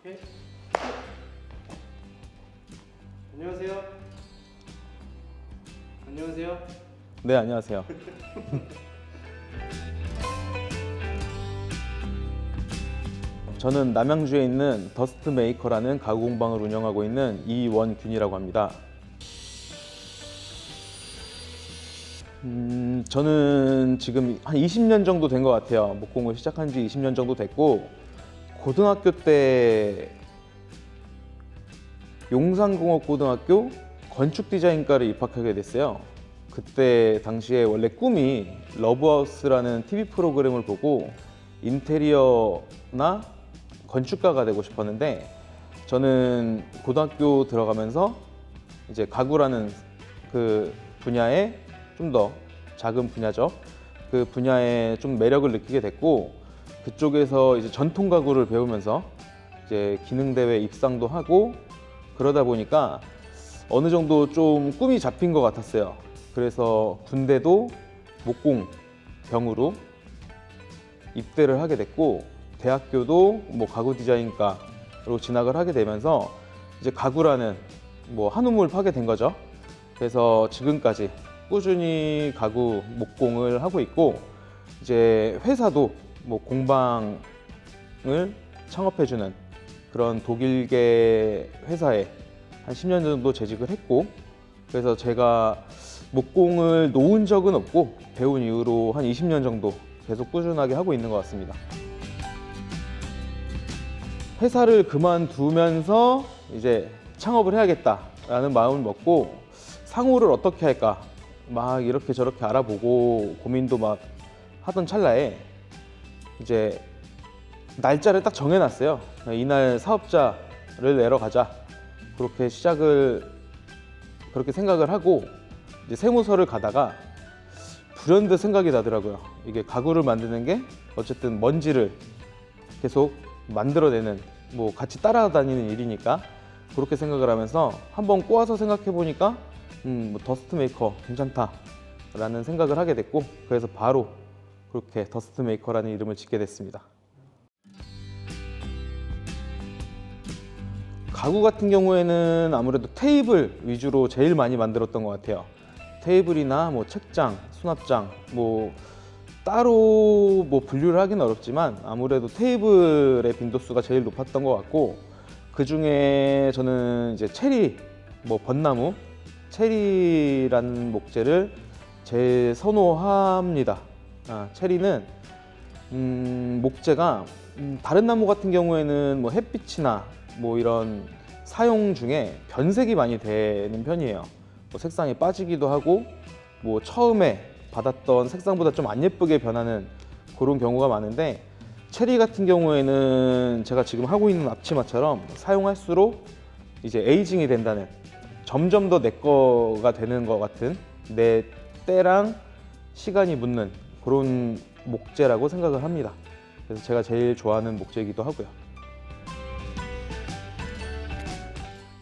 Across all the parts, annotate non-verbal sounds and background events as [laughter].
오케이. 안녕하세요. 안녕하세요. 네, 안녕하세요. [laughs] 저는 남양주에 있는 더스트 메이커라는 가구 공방을 운영하고 있는 이원균이라고 합니다. 음, 저는 지금 한 20년 정도 된 것 같아요. 목공을 시작한 지 20년 정도 됐고, 고등학교 때 용산공업고등학교 건축디자인과를 입학하게 됐어요. 그때 당시에 원래 꿈이 러브하우스라는 TV 프로그램을 보고 인테리어나 건축가가 되고 싶었는데 저는 고등학교 들어가면서 이제 가구라는 그 분야에 좀 더 작은 분야죠. 그 분야에 좀 매력을 느끼게 됐고 그쪽에서 이제 전통 가구를 배우면서 이제 기능 대회 입상도 하고 그러다 보니까 어느 정도 좀 꿈이 잡힌 것 같았어요. 그래서 군대도 목공 병으로 입대를 하게 됐고 대학교도 뭐 가구 디자인과로 진학을 하게 되면서 이제 가구라는 뭐 한우물 파게 된 거죠. 그래서 지금까지 꾸준히 가구 목공을 하고 있고 이제 회사도 뭐 공방을 창업해주는 그런 독일계 회사에 한 10년 정도 재직을 했고 그래서 제가 목공을 놓은 적은 없고 배운 이후로 한 20년 정도 계속 꾸준하게 하고 있는 것 같습니다. 회사를 그만두면서 이제 창업을 해야겠다라는 마음을 먹고 상호를 어떻게 할까 막 이렇게 저렇게 알아보고 고민도 막 하던 찰나에 이제 날짜를 딱 정해놨어요. 이날 사업자를 내러 가자. 그렇게 시작을 그렇게 생각을 하고 이제 세무서를 가다가 불현듯 생각이 나더라고요. 이게 가구를 만드는 게 어쨌든 먼지를 계속 만들어내는 뭐 같이 따라다니는 일이니까 그렇게 생각을 하면서 한번 꼬아서 생각해 보니까 음, 뭐 더스트 메이커 괜찮다라는 생각을 하게 됐고 그래서 바로 그렇게 더스트 메이커라는 이름을 짓게 됐습니다. 가구 같은 경우에는 아무래도 테이블 위주로 제일 많이 만들었던 것 같아요. 테이블이나 뭐 책장, 수납장, 뭐 따로 뭐 분류를 하기는 어렵지만 아무래도 테이블의 빈도수가 제일 높았던 것 같고 그 중에 저는 이제 체리, 뭐 벚나무, 체리라는 목재를 제일 선호합니다. 아, 체리는 음, 목재가 음, 다른 나무 같은 경우에는 뭐 햇빛이나 뭐 이런 사용 중에 변색이 많이 되는 편이에요. 뭐 색상이 빠지기도 하고 뭐 처음에 받았던 색상보다 좀 안 예쁘게 변하는 그런 경우가 많은데 체리 같은 경우에는 제가 지금 하고 있는 앞치마처럼 사용할수록 이제 에이징이 된다는 점점 더 내 거가 되는 것 같은 내 때랑 시간이 묻는 그런 목재라고 생각을 합니다. 그래서 제가 제일 좋아하는 목재이기도 하고요.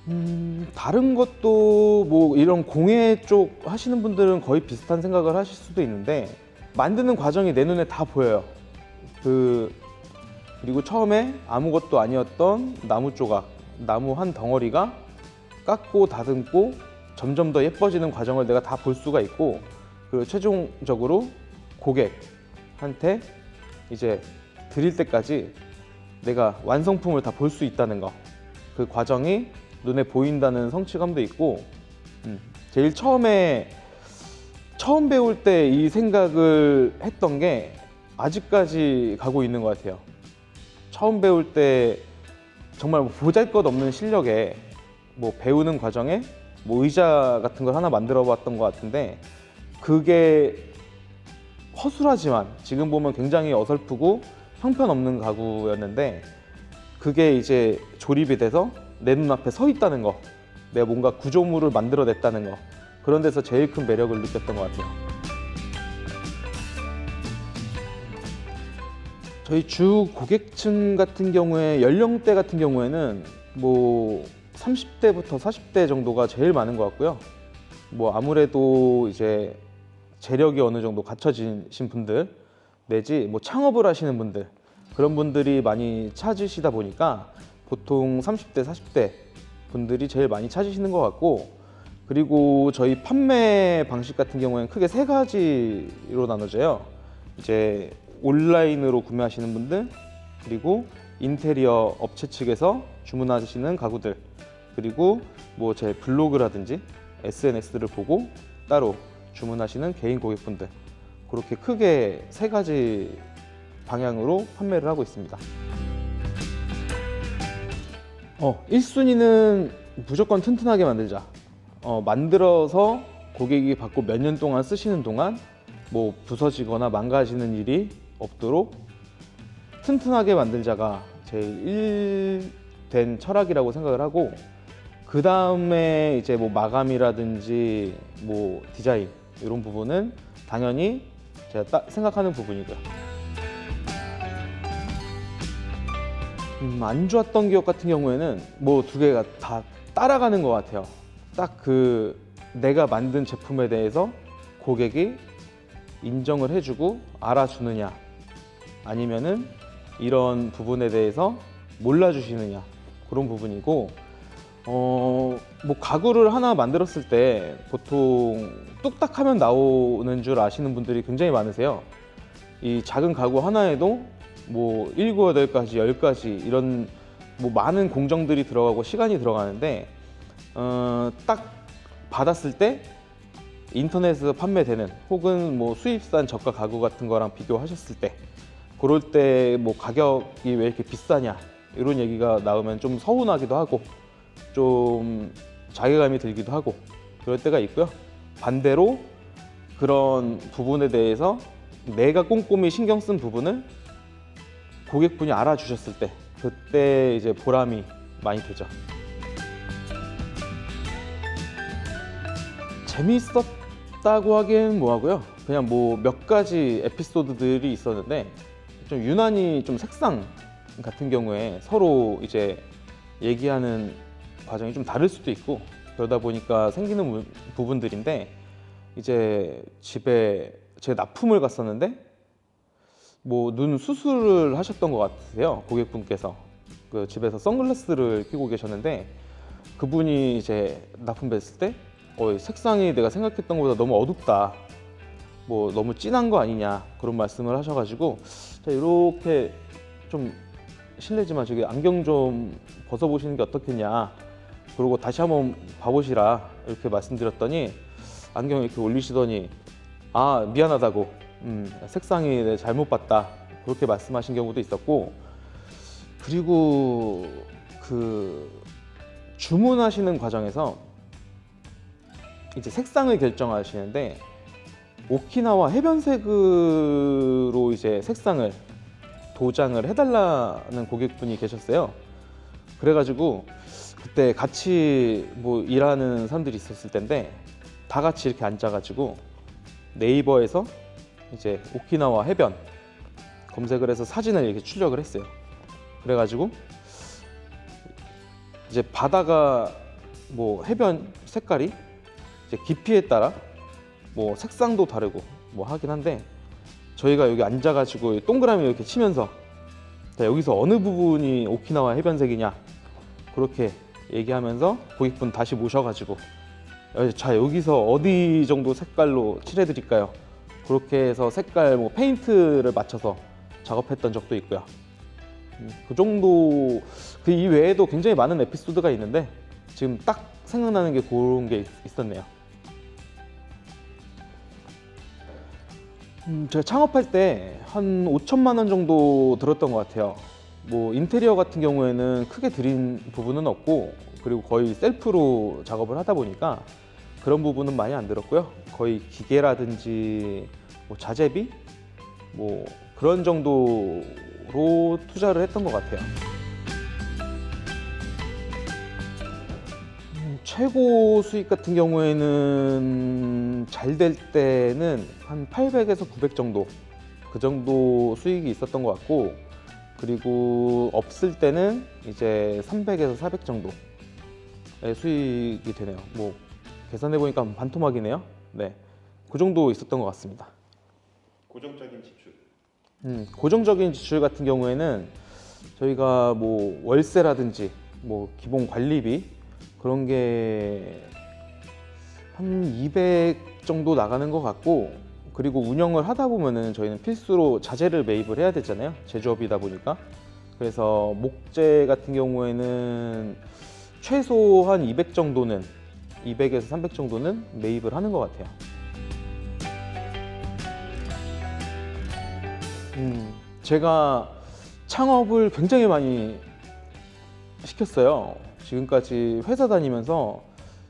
음, 다른 것도 뭐 이런 공예 쪽 하시는 분들은 거의 비슷한 생각을 하실 수도 있는데 만드는 과정이 내 눈에 다 보여요. 그 그리고 처음에 아무것도 아니었던 나무 조각, 나무 한 덩어리가 깎고 다듬고 점점 더 예뻐지는 과정을 내가 다 볼 수가 있고 그리고 최종적으로 고객한테 이제 드릴 때까지 내가 완성품을 다 볼 수 있다는 거. 그 과정이 눈에 보인다는 성취감도 있고 음, 제일 처음에 처음 배울 때 이 생각을 했던 게 아직까지 가고 있는 것 같아요. 처음 배울 때 정말 뭐 보잘것없는 실력에 뭐 배우는 과정에 뭐 의자 같은 걸 하나 만들어 봤던 것 같은데 그게 허술하지만 지금 보면 굉장히 어설프고 형편없는 가구였는데 그게 이제 조립이 돼서 내 눈앞에 서 있다는 거 내가 뭔가 구조물을 만들어냈다는 거 그런 데서 제일 큰 매력을 느꼈던 것 같아요. 저희 주 고객층 같은 경우에 연령대 같은 경우에는 뭐 30대부터 40대 정도가 제일 많은 것 같고요. 뭐 아무래도 이제 재력이 어느 정도 갖춰지신 분들 내지 뭐 창업을 하시는 분들 그런 분들이 많이 찾으시다 보니까 보통 30대, 40대 분들이 제일 많이 찾으시는 것 같고 그리고 저희 판매 방식 같은 경우에는 크게 세 가지로 나눠져요. 이제 온라인으로 구매하시는 분들 그리고 인테리어 업체 측에서 주문하시는 가구들 그리고 뭐 제 블로그라든지 SNS를 보고 따로 주문하시는 개인 고객분들 그렇게 크게 세 가지 방향으로 판매를 하고 있습니다. 어, 1순위는 무조건 튼튼하게 만들자. 어, 만들어서 고객이 받고 몇 년 동안 쓰시는 동안 뭐 부서지거나 망가지는 일이 없도록 튼튼하게 만들자가 제일 1된 철학이라고 생각을 하고 그 다음에 이제 뭐 마감이라든지 뭐 디자인 이런 부분은 당연히 제가 딱 생각하는 부분이고요. 음, 안 좋았던 기업 같은 경우에는 뭐 두 개가 다 따라가는 것 같아요. 딱 그 내가 만든 제품에 대해서 고객이 인정을 해주고 알아주느냐 아니면은 이런 부분에 대해서 몰라주시느냐 그런 부분이고 어 뭐 가구를 하나 만들었을 때 보통 뚝딱 하면 나오는 줄 아시는 분들이 굉장히 많으세요. 이 작은 가구 하나에도 뭐 7, 8가지, 10가지 이런 뭐 많은 공정들이 들어가고 시간이 들어가는데 어, 딱 받았을 때 인터넷에서 판매되는 혹은 뭐 수입산 저가 가구 같은 거랑 비교하셨을 때 그럴 때 뭐 가격이 왜 이렇게 비싸냐 이런 얘기가 나오면 좀 서운하기도 하고 좀 자괴감이 들기도 하고 그럴 때가 있고요. 반대로 그런 부분에 대해서 내가 꼼꼼히 신경 쓴 부분을 고객분이 알아주셨을 때 그때 이제 보람이 많이 되죠. 재미있었다고 하기엔 뭐하고요. 그냥 뭐 몇 가지 에피소드들이 있었는데 좀 유난히 좀 색상 같은 경우에 서로 이제 얘기하는 과정이 좀 다를 수도 있고 그러다 보니까 생기는 부- 부분들인데 이제 집에 제 납품을 갔었는데 뭐 눈 수술을 하셨던 것 같으세요 고객분께서. 그 집에서 선글라스를 끼고 계셨는데 그분이 이제 납품했을 때 어, 이 색상이 내가 생각했던 것보다 너무 어둡다 뭐 너무 진한 거 아니냐 그런 말씀을 하셔가지고 자 이렇게 좀 실례지만 저기 안경 좀 벗어보시는 게 어떻겠냐 그리고 다시 한번 봐보시라 이렇게 말씀드렸더니 안경 이렇게 올리시더니 아 미안하다고 음, 색상이 잘못 봤다 그렇게 말씀하신 경우도 있었고 그리고 그 주문하시는 과정에서 이제 색상을 결정하시는데 오키나와 해변색으로 이제 색상을 도장을 해달라는 고객분이 계셨어요. 그래가지고 그때 같이 뭐 일하는 사람들이 있었을 텐데 다 같이 이렇게 앉아가지고 네이버에서 이제 오키나와 해변 검색을 해서 사진을 이렇게 출력을 했어요. 그래가지고 이제 바다가 뭐 해변 색깔이 이제 깊이에 따라 뭐 색상도 다르고 뭐 하긴 한데 저희가 여기 앉아가지고 동그라미 이렇게 치면서 자, 여기서 어느 부분이 오키나와 해변색이냐 그렇게 얘기하면서 고객분 다시 모셔가지고 어, 자 여기서 어디 정도 색깔로 칠해드릴까요? 그렇게 해서 색깔 뭐 페인트를 맞춰서 작업했던 적도 있고요. 음, 그 정도 그 이외에도 굉장히 많은 에피소드가 있는데 지금 딱 생각나는 게 그런 게 있- 있었네요. 음, 제가 창업할 때 한 5천만 원 정도 들었던 것 같아요. 뭐 인테리어 같은 경우에는 크게 들인 부분은 없고 그리고 거의 셀프로 작업을 하다 보니까 그런 부분은 많이 안 들었고요. 거의 기계라든지 뭐 자재비 뭐 그런 정도로 투자를 했던 것 같아요. 음, 최고 수익 같은 경우에는 잘 될 때는 한 800에서 900 정도 그 정도 수익이 있었던 것 같고 그리고 없을 때는 이제 300에서 400 정도의 수익이 되네요. 뭐 계산해 보니까 반토막이네요. 네, 그 정도 있었던 것 같습니다. 고정적인 지출. 음, 고정적인 지출 같은 경우에는 저희가 뭐 월세라든지 뭐 기본 관리비 그런 게 한 200 정도 나가는 것 같고 그리고 운영을 하다 보면은 저희는 필수로 자재를 매입을 해야 되잖아요 제조업이다 보니까 그래서 목재 같은 경우에는 최소한 200 정도는 200에서 300 정도는 매입을 하는 것 같아요. 음, 제가 창업을 굉장히 많이 시켰어요. 지금까지 회사 다니면서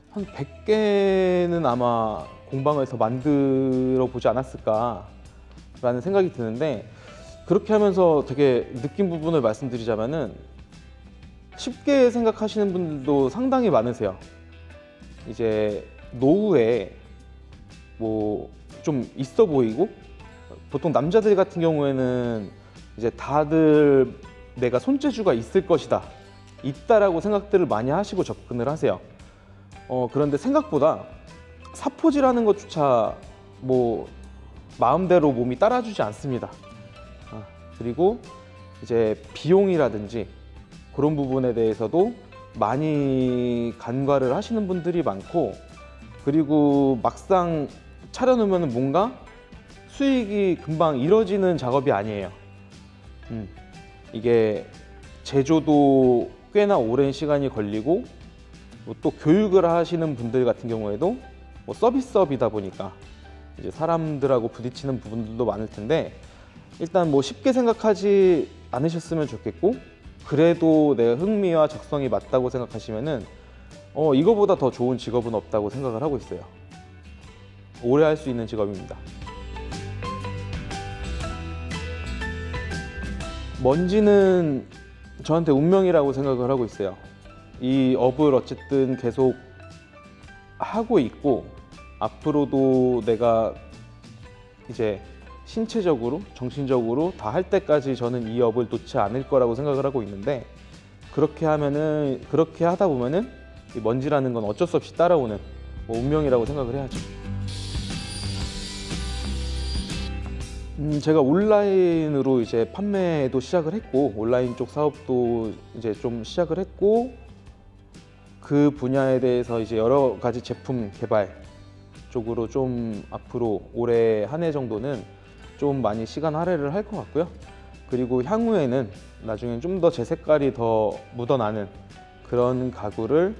한 100개는 아마 공방을 더 만들어 보지 않았을까라는 생각이 드는데 그렇게 하면서 되게 느낀 부분을 말씀드리자면은 쉽게 생각하시는 분들도 상당히 많으세요. 이제 노후에 뭐 좀 있어 보이고 보통 남자들 같은 경우에는 이제 다들 내가 손재주가 있을 것이다 있다라고 생각들을 많이 하시고 접근을 하세요. 어 그런데 생각보다 사포질하는 것조차 뭐 마음대로 몸이 따라주지 않습니다. 아, 그리고 이제 비용이라든지 그런 부분에 대해서도 많이 간과를 하시는 분들이 많고 그리고 막상 차려놓으면 뭔가 수익이 금방 이뤄지는 작업이 아니에요. 음, 이게 제조도 꽤나 오랜 시간이 걸리고 뭐또 교육을 하시는 분들 같은 경우에도 뭐 서비스업이다 보니까 이제 사람들하고 부딪히는 부분들도 많을 텐데 일단 뭐 쉽게 생각하지 않으셨으면 좋겠고 그래도 내 흥미와 적성이 맞다고 생각하시면은 어 이거보다 더 좋은 직업은 없다고 생각을 하고 있어요. 오래 할 수 있는 직업입니다. 먼지는 저한테 운명이라고 생각을 하고 있어요. 이 업을 어쨌든 계속 하고 있고 앞으로도 내가 이제 신체적으로 정신적으로 다 할 때까지 저는 이 업을 놓지 않을 거라고 생각을 하고 있는데 그렇게 하면은 그렇게 하다 보면은 이 먼지라는 건 어쩔 수 없이 따라오는 뭐 운명이라고 생각을 해야죠. 음, 제가 온라인으로 이제 판매도 시작을 했고 온라인 쪽 사업도 이제 좀 시작을 했고 그 분야에 대해서 이제 여러 가지 제품 개발 쪽으로 좀 앞으로 올해 한 해 정도는 좀 많이 시간 할애를 할 것 같고요. 그리고 향후에는 나중에 좀더 제 색깔이 더 묻어나는 그런 가구를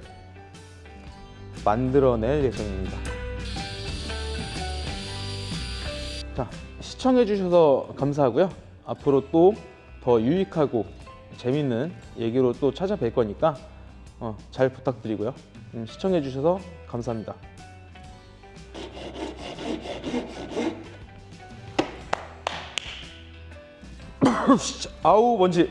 만들어낼 예정입니다. 자, 시청해주셔서 감사하고요. 앞으로 또 더 유익하고 재밌는 얘기로 또 찾아뵐 거니까 어, 잘 부탁드리고요. 음, 시청해주셔서 감사합니다. 아우 먼지.